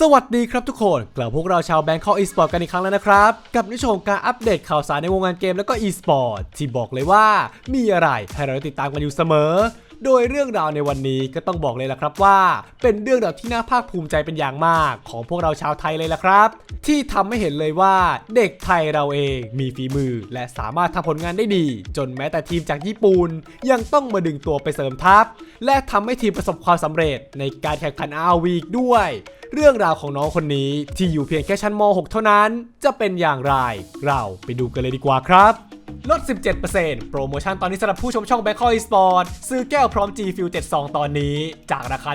สวัสดีครับทุกคน กลับพวกเราชาวแบงค์คอกอีสปอร์ตกันอีกครั้งแล้วนะครับ กับนิชมการอัปเดตข่าวสารในวงการเกมแล้วก็อีสปอร์ตที่บอกเลยว่า มีอะไรให้เราติดตามกันอยู่เสมอ โดยเรื่องราวในวันนี้ก็ต้องบอกเลยล่ะครับว่า เป็นเรื่องราวที่น่าภาคภูมิใจเป็นอย่างมากของพวกเราชาวไทยเลยล่ะครับ ที่ทำให้เห็นเลยว่าเด็กไทยเราเองมีฝีมือ และสามารถทำผลงานได้ดี จนแม้แต่ทีมจากญี่ปุ่นยังต้องมาดึงตัวไปเสริมทัพ และทำให้ทีมประสบความสำเร็จในการแข่งขัน RV อีกด้วย เรื่องราวของน้องคนนี้ที่อยู่เพียงแค่ชั้นม .6 เท่านั้น จะเป็นอย่างไร เราไปดูกันเลยดีกว่าครับ ลด 17%โปรโมชั่นตอนนี้สำหรับผู้ชมช่อง b a c k อ Esport ซื้อแก้วพร้อม G Fuel 72 ตอนนี้ จากราคา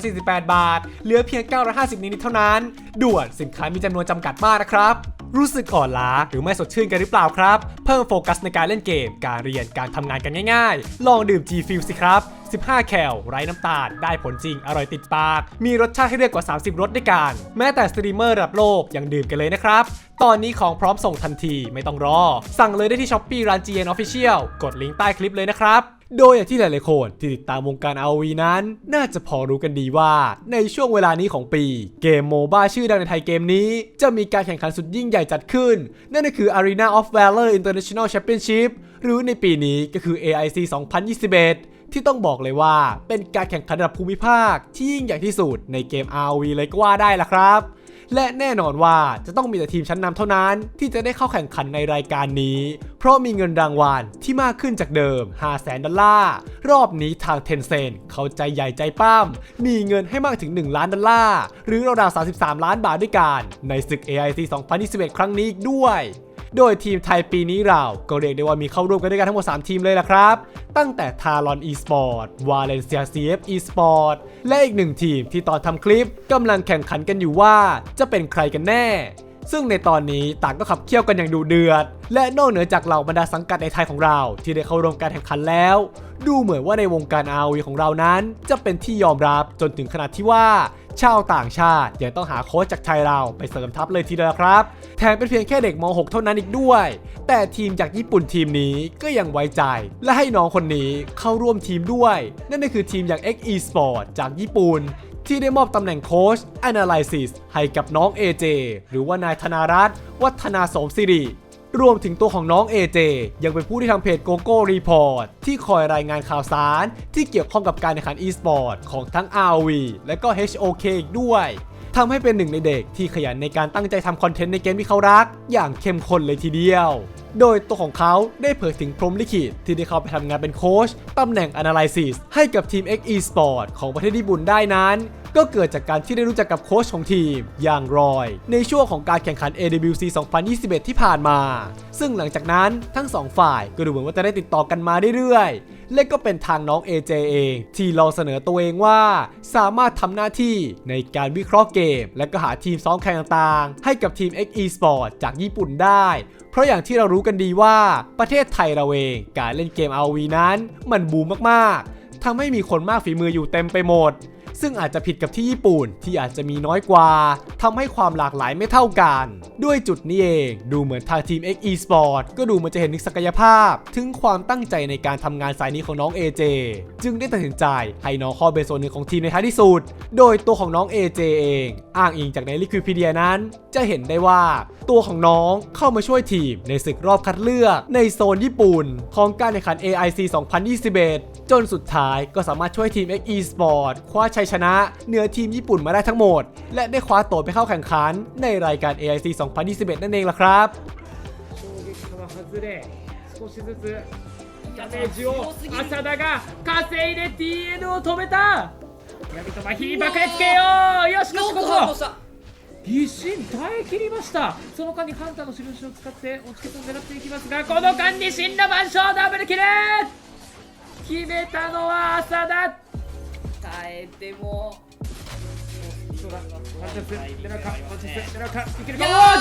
1,148 บาท เหลือเพียง 950 นิดๆเท่านั้น ด่วนสินค้ามีจำนวนจำกัดมากนะครับ รู้สึกอ่อนล้าหรือไม่สดชื่นกันหรือเปล่าครับ เพิ่มโฟกัสในการเล่นเกม การเรียนการทำงานกันง่ายๆ ลองดื่ม G Fuel สิครับ 15 แคลไร้น้ำตาล ได้ผลจริง อร่อยติดปาก มีรสชาติให้เลือกกว่า 30 รสด้วยกัน แม้แต่สตรีมเมอร์ระดับโลกยังดื่มกันเลยนะครับ ตอนนี้ของพร้อมส่งทันทีไม่ต้องรอ สั่งเลยได้ที่ s h อ p e e ร้าน GN Official กดลิงก์ใต้คลิปเลยนะครับ โดยอย่างที่หลายๆคนที่ติดตามวงการ RV นั้น น่าจะพอรู้กันดีว่า ในช่วงเวลานี้ของปี เกมโมบ้าชื่อดังในไทยเกมนี้ จะมีการแข่งขันสุดยิ่งใหญ่จัดขึ้น นั่นก็คือ Arena of Valor International Championship หรือในปีนี้ก็คือ AIC 2021ที่ต้องบอกเลยว่าเป็นการแข่งขันระดับภูมิภาคที่ยิ่งใหญ่ที่สุดในเกม RV เลยก็ว่าได้ละครับ และแน่นอนว่าจะต้องมีแต่ทีมชั้นนำเท่านั้น ที่จะได้เข้าแข่งขันในรายการนี้ เพราะมีเงินรางวัลที่มากขึ้นจากเดิม 5 0 0แสนดอลลาร์ รอบนี้ทางเทนเซนเขาใจใหญ่ใจป้ามมีเงินให้มากถึง 1 ล้านดอลลาร์ หรือราวๆ33 ล้านบาทด้วยกัน ในศึก AIC 2021 ครั้งนี้อีกด้วย โดยทีมไทยปีนี้เราก็เรียกได้ว่ามีเข้าร่วมกันด้วยกันทั้งหมด 3 ทีมเลยละครับ ตั้งแต่ทารอน eSport Valencia CF eSport และอีกหนึ่งทีมที่ตอนทำคลิปกำลังแข่งขันกันอยู่ว่า จะเป็นใครกันแน่ ซึ่งในตอนนี้ต่างก็ขับเคี่ยวกันอย่างดูเดือด และนอกเหนือจากเหล่าบรรดาสังกัดในไทยของเราที่ได้เข้าร่วมการแข่งขันแล้ว ดูเหมือนว่าในวงการ RV ของเรานั้น จะเป็นที่ยอมรับจนถึงขนาดที่ว่า ชาวต่างชาติ ยังต้องหาโค้ชจากไทยเราไปเสริมทัพเลยทีเดียวครับ แถมเป็นเพียงแค่เด็กม .6 เท่านั้นอีกด้วย แต่ทีมจากญี่ปุ่นทีมนี้ก็ยังไว้ใจ และให้น้องคนนี้เข้าร่วมทีมด้วย นั่นก็คือทีมอย่าง X Esport จากญี่ปุ่นที่ได้มอบตำแหน่งโค้ช Analysis ให้กับน้อง AJ หรือว่านายธนารัตน์วัฒนาสมศิริ รวมถึงตัวของน้อง AJ ยังเป็นผู้ที่ทำเพจ GoGo Report ที่คอยรายงานข่าวสาร ที่เกี่ยวข้องกับการแข่งขัน e-sport ของทั้ง RV และก็ HOK อีกด้วยทำให้เป็นหนึ่งในเด็กที่ขยันในการตั้งใจทำคอนเทนต์ในเกมที่เขารัก อย่างเข้มข้นเลยทีเดียว โดยตัวของเขาได้เผยถึงพรมลิขิตที่ได้เข้าไปทำงานเป็นโค้ชตำแหน่ง Analysis ให้กับทีม X Esport ของประเทศญี่ปุ่นได้นั้น ก็เกิดจากการที่ได้รู้จักกับโค้ชของทีม อย่างรอย ในช่วงของการแข่งขัน AWC 2021 ที่ผ่านมา ซึ่งหลังจากนั้นทั้งสองฝ่ายก็ดูเหมือนว่าจะได้ติดต่อกันมาเรื่อยๆ และก็เป็นทางน้อง AJ เอง ที่ลองเสนอตัวเองว่า สามารถทำหน้าที่ในการวิเคราะห์เกม และก็หาทีมซ้อมแข่งต่างๆ ให้กับทีม X Esport จากญี่ปุ่นได้ เพราะอย่างที่เรารู้กันดีว่าประเทศไทยเราเองการเล่นเกม RV นั้น มันบูมมากๆทำให้มีคนมากฝีมืออยู่เต็มไปหมด ซึ่งอาจจะผิดกับที่ญี่ปุ่นที่อาจจะมีน้อยกว่าทำให้ความหลากหลายไม่เท่ากัน ด้วยจุดนี้เอง ดูเหมือนทางทีม X Esport ก็ดูเหมันจะเห็นถึงศักยภาพ ถึงความตั้งใจในการทำงานสายนี้ของน้อง AJ จึงได้ตัดสินใจให้น้องข้าเป็นส่วนหนึ่งของทีมในท้ายที่สุด โดยตัวของน้อง AJ เอง อ้างอิงจากในลิควิพีเดียนั้น จะเห็นได้ว่าตัวของน้องเข้ามาช่วยทีมในศึกรอบคัดเลือกในโซนญี่ปุ่น ของการแข่งขัน AIC 2021 จนสุดท้ายก็สามารถช่วยทีม X Esport คว้าชัยชนะเหนือทีมญี่ปุ่นมาได้ทั้งหมด และได้คว้าตัวไปเข้าแข่งขันในรายการ AIC 2021 นั่นเองล่ะครับ 衝撃波は外れ少しずつダメージを浅田が稼いで TN を止めた闇と麻痺爆裂系よよしこしここ疑心耐え切りましたその間にハンターの印を使っておつけを狙っていきますがこの間に死んだ万象ダブルキル決めたのは浅田耐 えてもそうだおお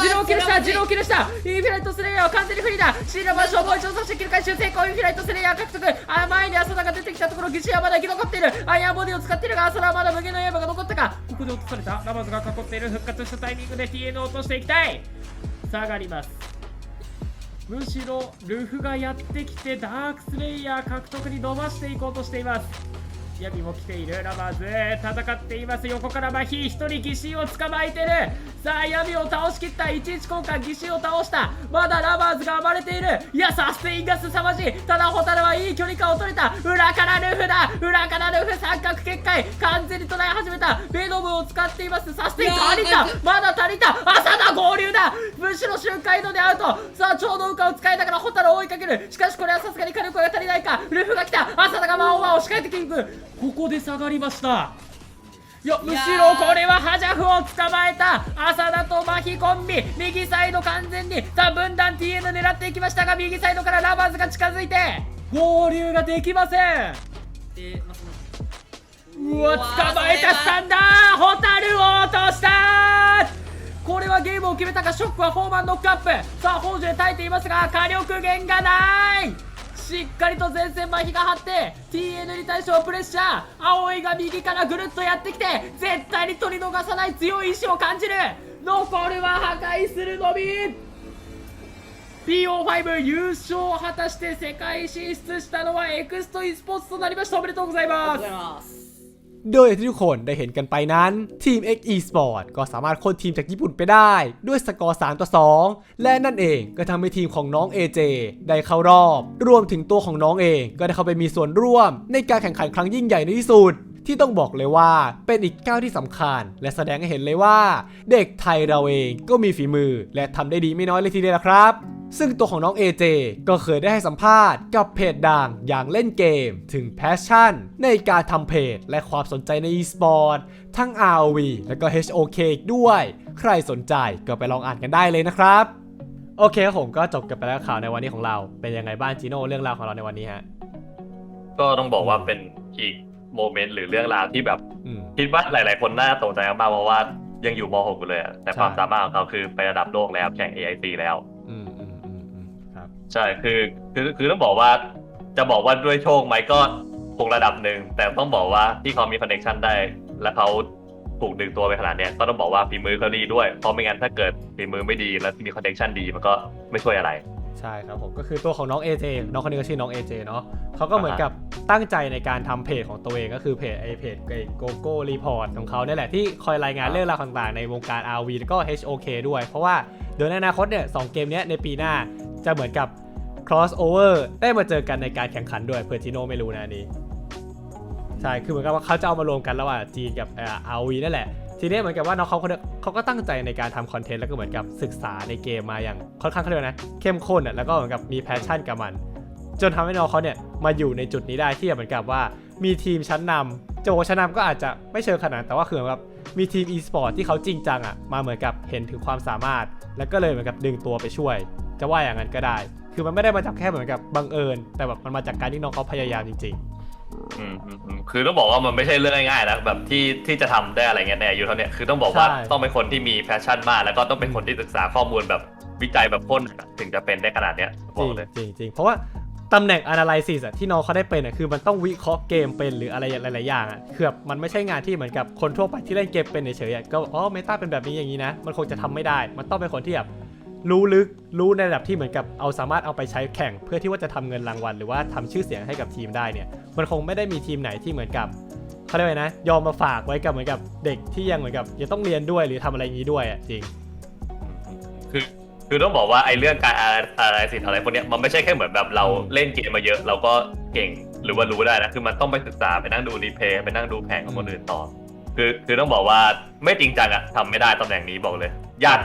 ジローキルしたジローキルした。インフィライトスレイヤーは完全に不利だ。シーラ万象もう一度そして切り返し成功インフィライトスレイヤー獲得。あ前に浅田が出てきたところ疑心はまだ生き残っている。アイアンボディを使っているが浅田はまだ無限の刃が残ったか。ここで落とされた。ラマズが囲っている。復活したタイミングで TN を落としていきたい。下がります。むしろルフがやってきてダークスレイヤー獲得に伸ばしていこうとしています闇も来ているラバーズ。戦っています。横からマヒ一人疑心を捕まえてる。さあ闇を倒しきった。11交換疑心を倒した。まだラバーズが暴れている。いやサステインが凄まじいただホタルはいい距離感を取れた。裏からルフだ。裏からルフ三角結界。完全に捉え始めた。ベノムを使っています。サステイン足りた。まだ足りた。朝だ合流だ。むしろ周回度でアウトさあちょうどウカを使いながらホタルを追いかける。しかしこれはさすがに火力が足りないか。ルフが来た朝田が魔王は押し返ってキング。ここで下がりました。いやむしろこれはハジャフを捕まえた。浅田とマヒコンビ。右サイド完全に。さあ分断 TN 狙っていきましたが右サイドからラバーズが近づいて。合流ができません。うわ捕まえたスタンダーホタルを落とした。これはゲームを決めたかショックはフォーマンノックアップ。さあ宝珠で耐えていますが火力源がないしっかりと前線麻痺が張って TN に対してはプレッシャー。葵が右からぐるっとやってきて絶対に取り逃さない強い意志を感じる。残るは破壊するのみ。PO5 優勝を果たして世界進出したのはエクスト e スポーツとなりました。おめでとうございます。 โดยที่ทุกคนได้เห็นกันไปนั้น ทีม X Esport ก็สามารถโค่นทีมจากญี่ปุ่นไปได้ ด้วยสกอร์ 3 ต่อ 2 และนั่นเองก็ทำให้ทีมของน้อง AJ ได้เข้ารอบ รวมถึงตัวของน้องเองก็ได้เข้าไปมีส่วนร่วม ในการแข่งขันครั้งยิ่งใหญ่ในที่สุด ที่ต้องบอกเลยว่าเป็นอีกก้าวที่สำคัญ และแสดงให้เห็นเลยว่า เด็กไทยเราเองก็มีฝีมือ และทำได้ดีไม่น้อยเลยทีเดียวครับ ซึ่งตัวของน้อง AJ ก็เคยได้ให้สัมภาษณ์กับเพจดังอย่างเล่นเกม ถึงแพชชั่น ในการทำเพจ และความสนใจใน e-sport ทั้ง ROV และก็ HOK ด้วย ใครสนใจก็ไปลองอ่านกันได้เลยนะครับ โอเคครับผมก็จบกันไปแล้วข่าวในวันนี้ของเรา เป็นยังไงบ้างจีโน่เรื่องราวของเราในวันนี้ฮะก็ต้องบอกว่าเป็นอีก โมเมนต์หรือเรื่องราวที่แบบ อืม คิดว่าหลาย ๆ คนน่าตกใจมากๆเพราะว่ายังอยู่ม .6 อยู่เลยอะแต่ใช่ ความสามารถของเขาคือไประดับโลกแล้วแข่ง AIC แล้ว อืมอืมอืมอืมครับ ใช่คือคือคือต้องบอกว่าจะบอกว่าด้วยโชคไหมก็คงระดับหนึ่งแต่ต้องบอกว่าที่เขามีคอนเน t ชันได้ และเขาถูกดึงตัวไปขนาดเนี้ยก็ต้องบอกว่าฝีมือเขาดีด้วยเพราะไม่งั้นถ้าเกิดฝีมือไม่ดีแล้วมีคอนเน t ชันดีมันก็ไม่ช่วยอะไร ใช่ครับผมก็คือตัวของน้อง AJ น้องคนนี้ก็ชื่อน้อง AJ เนาะเขาก็เหมือนกับตั้งใจในการทำเพจของตัวเองก็คือเพจไอเพจโกโก้รีพอร์ตของเขาเนี่ยแหละที่คอยรายงานเรื่องราวต่างๆในวงการ RV แล้วก็ HOK ด้วย เพราะว่าเดี๋ยวในอนาคตเนี่ยสองเกมเนี้ยในปีหน้าจะเหมือนกับ crossover ได้มาเจอกันในการแข่งขันด้วยเพื่อจิโนไม่รู้นะอันนี้ ใช่ คือเหมือนกับว่าเขาจะเอามารวมกันระหว่างจีนกับเอ่อ RV นั่นแหละ ทีนี้เหมือนกับว่าน้องเขาเนี้ยเขาก็ตั้งใจในการทำคอนเทนต์แล้วก็เหมือนกับศึกษาในเกมมาอย่างค่อนข้างเขาเรียกนะเข้มข้นอะแล้วก็เหมือนกับมีแพชชั่นกับมัน จนทำให้น้องเขาเนี่ยมาอยู่ในจุดนี้ได้ที่เหมือนกับว่ามีทีมชั้นนำจะบอกชั้นนำก็อาจจะไม่เชิงขนาดนั้นแต่ว่าคือเหมือนกับมีทีม e-sport ที่เขาจริงจังอะมาเหมือนกับเห็นถึงความสามารถ แล้วก็เลยเหมือนกับดึงตัวไปช่วย จะว่าอย่างนั้นก็ได้ คือมันไม่ได้มาจากแค่เหมือนกับบังเอิญ แต่แบบมันมาจากการที่น้องเขาพยายามจริง อืมอืมอืมคือต้องบอกว่ามันไม่ใช่เรื่องง่ายๆนะแบบที่ที่จะทำได้อะไรเงี้ยในอายุเท่าเนี้ยคือต้องบอกว่าใช่ ต้องเป็นคนที่มีแพชชั่นมาก แล้วก็ต้องเป็นคนที่ศึกษาข้อมูลแบบวิจัยแบบพ้นถึงจะเป็นได้ขนาดเนี้ยบจอริกงเลย จริงจริงเพราะว่าตำแหน่ง analysis อะที่น้องเขาได้เป็นอะคือมันต้องวิเคราะห์เกมเป็นหรืออะไรหลายๆอย่างอะคือแบบมันไม่ใช่งานที่เหมือนกับคนทั่วไปที่เล่นเกมเป็นเฉยๆอะก็อ๋อเมตาเป็นแบบนี้อย่างนี้นะ มันคงจะทำไม่ได้ มันต้องเป็นคนที่แบบ รู้ลึกรู้ในระดับที่เหมือนกับเอาสามารถเอาไปใช้แข่ง เพื่อที่ว่าจะทำเงินรางวัล หรือว่าทำชื่อเสียงให้กับทีมได้เนี่ย มันคงไม่ได้มีทีมไหนที่เหมือนกับเขาเรียกว่านะ ยอมมาฝากไว้กับเหมือนกับเด็กที่ยังเหมือนกับยังต้องเรียนด้วยหรือทำอะไรอย่างนี้ด้วยอะจริง คือคือต้องบอกว่าไอ้เรื่องการอะไรสิอะไรพวกเนี้ยมันไม่ใช่แค่เหมือนแบบเราเล่นเกมมาเยอะ เราก็เก่งหรือว่ารู้ได้นะคือมันต้องไปศึกษาไปนั่งดูรีเพย์ไปนั่งดูแผงของคนอื่นต่อคือคือต้องบอกว่าไม่จริงจังอะทำไม่ได้ตำแหน่งนี้บอกเลย ยาก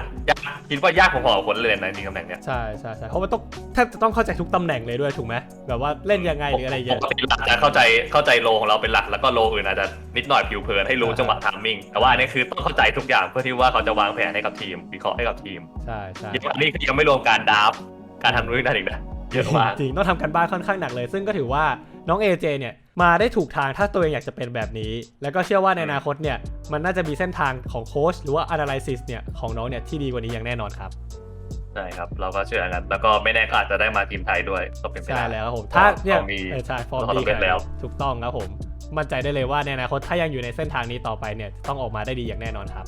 คิดว่ายากพอๆกับคนเล่นนะจริงๆตำแหน่งเนี้ยใช่ใช่ใช่เพราะมันต้องแทบจะต้องเข้าใจทุกตำแหน่งเลยด้วยถูกไหมแบบว่าเล่นยังไงหรืออะไรอย่างเงี้ย ปกติเราจะเข้าใจเข้าใจโลของเราเป็นหลักแล้วก็โลอื่นอาจจะนิดหน่อยผิวเผินให้รู้อ่า จังหวะทามมิ่งแต่ว่าอันนี้คือต้องเข้าใจทุกอย่างเพื่อที่ว่าเขาจะวางแผนให้กับทีมวิเคราะห์ให้กับทีมใช่ใช่อันนี้คือยังไม่รวมการดราฟต์การทำนู่นนั่นอีกนะเยอะมาก จริงๆต้องทำกันบ้านค่อนข้างหนักเลย ซึ่งก็ถือว่าน้อง AJ เนี่ย มาได้ถูกทางถ้าตัวเองอยากจะเป็นแบบนี้ แล้วก็เชื่อว่าในอนาคตเนี่ยมันน่าจะมีเส้นทางของโค้ชหรือว่า analysis เนี่ยของน้องเนี่ยที่ดีกว่านี้อย่างแน่นอนครับใช่ครับ เราก็เชื่อกันแล้วก็ไม่แน่ก็อาจจะได้มาทีมไทยด้วยก็เป็นไปใช่ได้แล้วครับผมถ้าเนี่ยฟอร์มดีเออใช่ฟอร์มแล้วก็ดีสำเร็จแล้ว ถูกต้องครับผม มั่นใจได้เลยว่าในอนาคตถ้ายังอยู่ในเส้นทางนี้ต่อไปเนี่ยต้องออกมาได้ดีอย่างแน่นอนครับ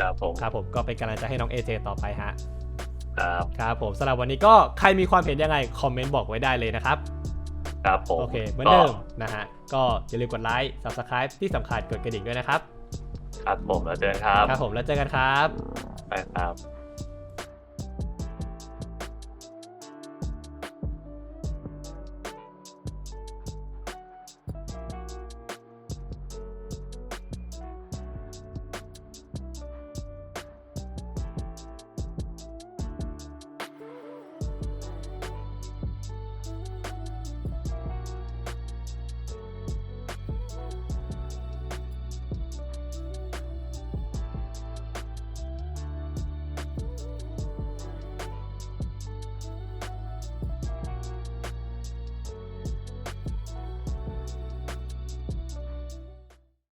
ครับผมครับผมก็เป็นกำลังใจให้น้อง AJ ต่อไปฮะครับครับผมสำหรับวันนี้ก็ใครมีความเห็นยังไงคอมเมนต์บอกไว้ได้เลยนะครับ ครับผมโอเคเหมือนเดิมนะฮะก็อย่าลืมกดไลค์ subscribe ที่สำคัญกดกระดิ่งด้วยนะครับ ครับผมแล้วเจอกันครับ ครับผมแล้วเจอกันครับ ไปครับ